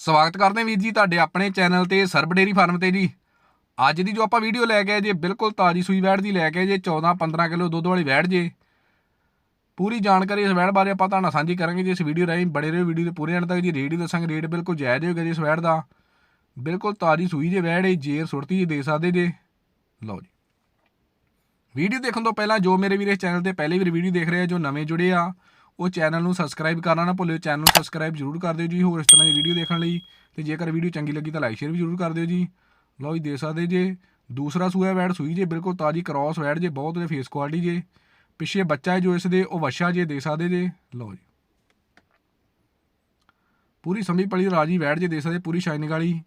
ਸਵਾਗਤ ਕਰਦੇ ਹਾਂ ਵੀਰ ਜੀ ਤੁਹਾਡੇ ਆਪਣੇ ਚੈਨਲ ਤੇ ਸਰਬ ਡੇਰੀ ਫਾਰਮ ਤੇ ਜੀ। ਅੱਜ ਦੀ ਜੋ ਆਪਾਂ ਵੀਡੀਓ ਲੈ ਕੇ ਆਏ ਜੇ, ਬਿਲਕੁਲ ਤਾਜੀ ਸੂਈ ਵੈੜ ਦੀ ਲੈ ਕੇ ਆਏ ਜੇ 14 15 ਕਿਲੋ ਦੁੱਧ ਵਾਲੀ ਵੈੜ ਜੇ। ਪੂਰੀ ਜਾਣਕਾਰੀ ਇਸ ਵੈੜ ਬਾਰੇ ਆਪਾਂ ਤੁਹਾਨੂੰ ਸਾਂਝੀ ਕਰਾਂਗੇ ਜੀ ਇਸ ਵੀਡੀਓ ਰਾਹੀਂ। ਬੜੇ ਰਹੋ ਵੀਡੀਓ ਦੇ ਪੂਰੇ ਐਂਡ ਤੱਕ ਜੀ, ਰੇਟ ਹੀ ਦੱਸਾਂਗੇ, ਰੇਟ ਬਿਲਕੁਲ ਜਾਇਜ਼ ਹੋਏਗਾ ਜੀ ਇਸ ਵੈੜ ਦਾ। ਬਿਲਕੁਲ ਤਾਜੀ ਸੂਈ ਜੇ ਵੈੜ ਹੈ ਜੇਰ ਸੁਰਤੀ ਜੀ ਦੇ ਸਕਦੇ ਜੇ। ਲਓ ਜੀ। ਵੀਡੀਓ ਦੇਖਣ ਤੋਂ ਪਹਿਲਾਂ ਜੋ ਮੇਰੇ ਵੀਰੇ ਚੈਨਲ ਤੇ ਪਹਿਲੇ ਵੀ ਵੀਡੀਓ ਦੇਖ ਰਹੇ ਆ, ਜੋ ਨਵੇਂ ਜੁੜੇ ਆ ਉਹ ਚੈਨਲ ਨੂੰ ਸਬਸਕ੍ਰਾਈਬ ਕਰਨਾ ਨਾ ਭੁੱਲਿਓ, ਚੈਨਲ ਨੂੰ ਸਬਸਕ੍ਰਾਈਬ ਜ਼ਰੂਰ ਕਰ ਦਿਓ ਜੀ, ਹੋਰ ਇਸ ਤਰ੍ਹਾਂ ਦੀ ਵੀਡੀਓ ਦੇਖਣ ਲਈ। ਤੇ ਜੇਕਰ ਵੀਡੀਓ ਚੰਗੀ ਲੱਗੀ ਤਾਂ ਲਾਈਕ ਸ਼ੇਅਰ ਵੀ ਜ਼ਰੂਰ ਕਰ ਦਿਓ ਜੀ। ਲਓ ਜੀ, ਦੇ ਸਕਦੇ ਜੇ। ਦੂਸਰਾ ਸੂਆ ਵੈੜ ਸੂਈ ਜੇ, ਬਿਲਕੁਲ ਤਾਜੀ ਕ੍ਰਾਸ ਵੈੜ ਜੇ, ਬਹੁਤ ਉਹਦੇ ਫੇਸ ਕੁਆਲਿਟੀ ਜੇ। ਪਿੱਛੇ ਬੱਚਾ ਹੈ ਜੋ ਇਸ ਦੇ, ਉਹ ਵਛਾ ਜੇ, ਦੇ ਸਕਦੇ ਜੇ। ਲਓ ਜੀ। ਪੂਰੀ ਸੰਭੀ ਪਲੀ ਰਾਜੀ ਵੈੜ ਜੇ, ਦੇ ਸਕਦੇ, ਪੂਰੀ ਸ਼ਾਈਨਿੰਗ ਵਾਲੀ।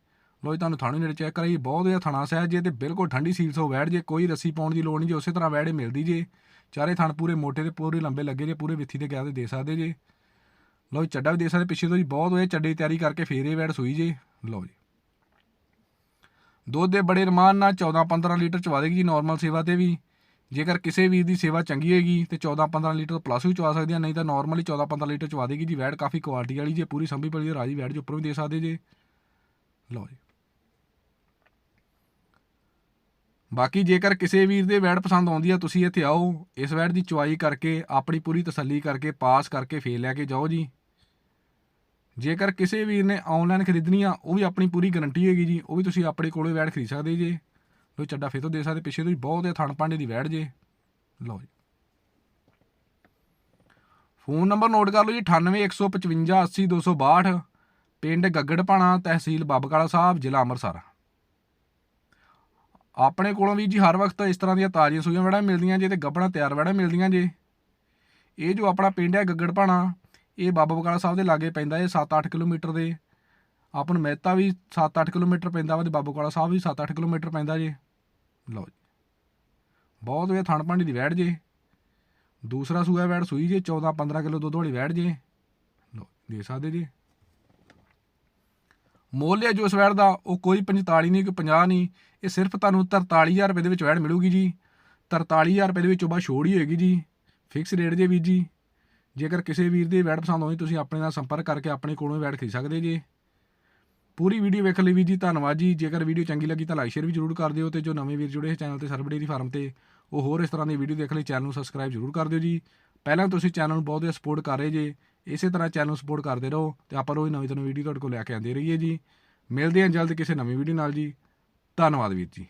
ਲੋ ਜੀ, ਤੁਹਾਨੂੰ ਥਾਣੇ ਨੇੜੇ ਚੈੱਕ ਕਰਾਈ ਬਹੁਤ ਵਧੀਆ ਥਣਾ ਸਹਿਜ ਜੇ ਤੇ ਬਿਲਕੁਲ ਠੰਡੀ ਸੀਲ ਸੋ ਵੈੜ ਜੇ। ਕੋਈ ਰੱਸੀ ਪਾਉਣ ਦੀ ਲੋੜ ਨਹੀਂ ਜੇ, ਉਸੇ ਤਰ੍ਹਾਂ ਵੈੜੇ ਮਿਲਦੀ ਜੇ। ਚਾਰੇ ਥਣ ਪੂਰੇ ਮੋਟੇ ਤੇ ਪੂਰੇ ਲੰਬੇ ਲੱਗੇ ਜੇ, ਪੂਰੇ ਵਿੱਥੀ ਤੇ ਗਿਆ ਤੇ ਦੇ ਸਕਦੇ ਜੇ। ਲਓ ਜੀ, ਚੱਡਾ ਵੀ ਦੇ ਸਕਦੇ, ਪਿੱਛੇ ਤੋਂ ਜੀ ਬਹੁਤ ਹੋਏ ਚੱਡੇ ਦੀ ਤਿਆਰੀ ਕਰਕੇ ਫੇਰ ਇਹ ਵੈੜ ਸੂਈ ਜੇ। ਲਓ ਜੀ। ਦੁੱਧ ਦੇ ਬੜੇ ਰਮਾਨ ਨਾਲ 14 15 ਲੀਟਰ ਚਵਾ ਦੇਗੀ ਜੀ ਨਾਰਮਲ ਸੇਵਾ ਤੇ ਵੀ। ਜੇਕਰ ਕਿਸੇ ਵੀਰ ਦੀ ਸੇਵਾ ਚੰਗੀ ਹੋਏਗੀ, ਤੇ 14 15 ਲੀਟਰ ਪਲੱਸ ਵੀ ਚਵਾ ਸਕਦੇ ਆ, ਨਹੀਂ ਤਾਂ ਨਾਰਮਲੀ 14 15 ਲੀਟਰ ਚਵਾ ਦੇਗੀ ਜੀ, ਵੈੜ ਕਾਫੀ ਕੁਆਲਿਟੀ ਵਾਲੀ ਜੇ, ਪੂਰੀ ਸੰਭੀ ਪਲੀ ਰਾਜੀ ਵੈੜ ਜੋ ਉੱਪਰੋਂ ਵੀ ਦੇ ਸਕਦੇ ਜੇ। ਲਓ ਜੀ। ਬਾਕੀ ਜੇਕਰ ਕਿਸੇ ਵੀਰ ਦੇ ਵੈੜ ਪਸੰਦ ਆਉਂਦੀ ਆ, ਤੁਸੀਂ ਇੱਥੇ ਆਓ, ਇਸ ਵੈੜ ਦੀ ਚੁਆਈ ਕਰਕੇ, ਆਪਣੀ ਪੂਰੀ ਤਸੱਲੀ ਕਰਕੇ, ਪਾਸ ਕਰਕੇ ਫੇਰ ਲੈ ਕੇ ਜਾਓ ਜੀ। ਜੇਕਰ ਕਿਸੇ ਵੀਰ ਨੇ ਆਨਲਾਈਨ ਖਰੀਦਣੀ ਆ, ਉਹ ਵੀ ਆਪਣੀ ਪੂਰੀ ਗਾਰੰਟੀ ਹੈਗੀ ਜੀ, ਉਹ ਵੀ ਤੁਸੀਂ ਆਪਣੇ ਕੋਲੋਂ ਵੈੜ ਖਰੀਦ ਸਕਦੇ ਜੇ। ਲੋ ਚੱਡਾ ਫੇਰ ਤੋਂ ਦੇ ਸਕਦੇ, ਪਿੱਛੇ ਤੋਂ ਵੀ ਬਹੁਤ ਹੈ ਥਣ ਭਾਂਡੇ ਦੀ ਵੈੜ ਜੇ। ਲਓ ਜੀ। ਫੋਨ ਨੰਬਰ ਨੋਟ ਕਰ ਲਓ ਜੀ 9815 80262 ਪਿੰਡ ਗੱਗੜਪਾਣਾ ਤਹਿਸੀਲ ਬਾਬਕਾਲਾ ਸਾਹਿਬ, ਜ਼ਿਲ੍ਹਾ ਅੰਮ੍ਰਿਤਸਰ। ਆਪਣੇ ਕੋਲੋਂ ਵੀ ਜੀ ਹਰ ਵਕਤ ਇਸ ਤਰ੍ਹਾਂ ਦੀਆਂ ਤਾਜ਼ੀਆਂ ਸੂਈਆਂ ਵੜਾ ਮਿਲਦੀਆਂ ਜੇ ਤੇ ਗੱਬਣਾ ਤਿਆਰ ਵੜਾ ਮਿਲਦੀਆਂ ਜੇ। ਇਹ ਜੋ ਆਪਣਾ ਪਿੰਡ ਹੈ ਗੱਗੜ ਗੱਗੜਪਾਣਾ ਇਹ ਬਾਬਾ ਬਕਾਲਾ ਸਾਹਿਬ ਦੇ ਲਾਗੇ ਪੈਂਦਾ ਇਹ 7-8 ਕਿਲੋਮੀਟਰ ਦੇ। ਆਪਣ ਮਹਿਤਾ ਵੀ 7-8 ਕਿਲੋਮੀਟਰ ਪੈਂਦਾ ਵਾ ਤੇ ਬਾਬਾ ਬਕਾਲਾ ਸਾਹਿਬ ਵੀ 7-8 ਕਿਲੋਮੀਟਰ ਪੈਂਦਾ ਜੇ। ਲਓ ਜੀ। ਬਹੁਤ ਵਧੀਆ ਥਣ ਭਾਂਡੀ ਦੀ ਵੈੜ ਜੇ। ਦੂਸਰਾ ਸੂਆ ਵੈੜ ਸੂਈ ਜੇ 14-15 ਕਿਲੋ ਦੁੱਧ ਵਾਲੀ ਵੈੜ ਜੇ। ਲਓ ਦੇ ਸਕਦੇ ਜੀ। ਮੁੱਲ ਹੈ ਜੋ ਇਸ ਵੈੜ ਦਾ, ਉਹ ਕੋਈ 45 ਨਹੀਂ, ਕੋਈ 50 ਨਹੀਂ, ਇਹ ਸਿਰਫ ਤੁਹਾਨੂੰ 43000 ਰੁਪਏ ਦੇ ਵਿੱਚ ਵੈੜ ਮਿਲੂਗੀ ਜੀ। 43000 ਰੁਪਏ ਦੇ ਵਿੱਚੋਂ ਬਾਅਦ ਛੋੜ ਹੀ ਹੋਏਗੀ ਜੀ। ਫਿਕਸ ਰੇਟ ਜੇ ਵੀਰ ਜੀ, ਜੇਕਰ ਕਿਸੇ ਵੀਰ ਦੀ ਵੈੜ ਪਸੰਦ ਆਉਂਦੀ, ਤੁਸੀਂ ਆਪਣੇ ਨਾਲ ਸੰਪਰਕ ਕਰਕੇ ਆਪਣੇ ਕੋਲੋਂ ਵੈੜ ਖਰੀਦ ਸਕਦੇ ਜੀ। ਪੂਰੀ ਵੀਡੀਓ ਵੇਖਣ ਲਈ ਵੀਰ ਜੀ, ਧੰਨਵਾਦ ਜੀ। ਜੇਕਰ ਵੀਡੀਓ ਚੰਗੀ ਲੱਗੀ ਤਾਂ ਲਾਈਕ ਸ਼ੇਅਰ ਵੀ ਜਰੂਰ ਕਰ ਦਿਓ ਤੇ ਜੋ ਨਵੇਂ ਵੀਰ ਜੁੜੇ ਇਸ ਚੈਨਲ ਤੇ ਸਰਬੜੀ ਦੀ ਫਾਰਮ ਤੇ, ਉਹ ਹੋਰ ਇਸ ਤਰ੍ਹਾਂ ਦੀ ਵੀਡੀਓ ਦੇਖਣ ਲਈ ਚੈਨਲ ਨੂੰ ਸਬਸਕ੍ਰਾਈਬ ਜਰੂਰ ਕਰ ਦਿਓ ਜੀ। ਪਹਿਲਾਂ ਤੁਸੀਂ ਚੈਨਲ ਨੂੰ ਬਹੁਤ ਜ਼ਿਆਦਾ ਸਪੋਰਟ ਕਰ ਰਹੇ ਜੇ ਇਸੇ ਤਰ੍ਹਾਂ ਚੈਨਲ ਨੂੰ ਸਪੋਰਟ ਕਰਦੇ ਰਹੋ ਤੇ ਆਪਾਂ ਰੋਜ਼ ਨਵੀਂ ਤੋਂ ਨਵੀਂ ਵੀਡੀਓ ਤੁਹਾਡੇ ਕੋਲ ਲੈ ਕੇ ਆਉਂਦੇ ਰਹੀਏ ਜੀ। ਮਿਲਦੇ ਹਾਂ ਜਲਦ ਕਿਸੇ ਨਵੀਂ ਵੀਡੀਓ ਨਾਲ ਜੀ। ਧੰਨਵਾਦ ਵੀਰ ਜੀ।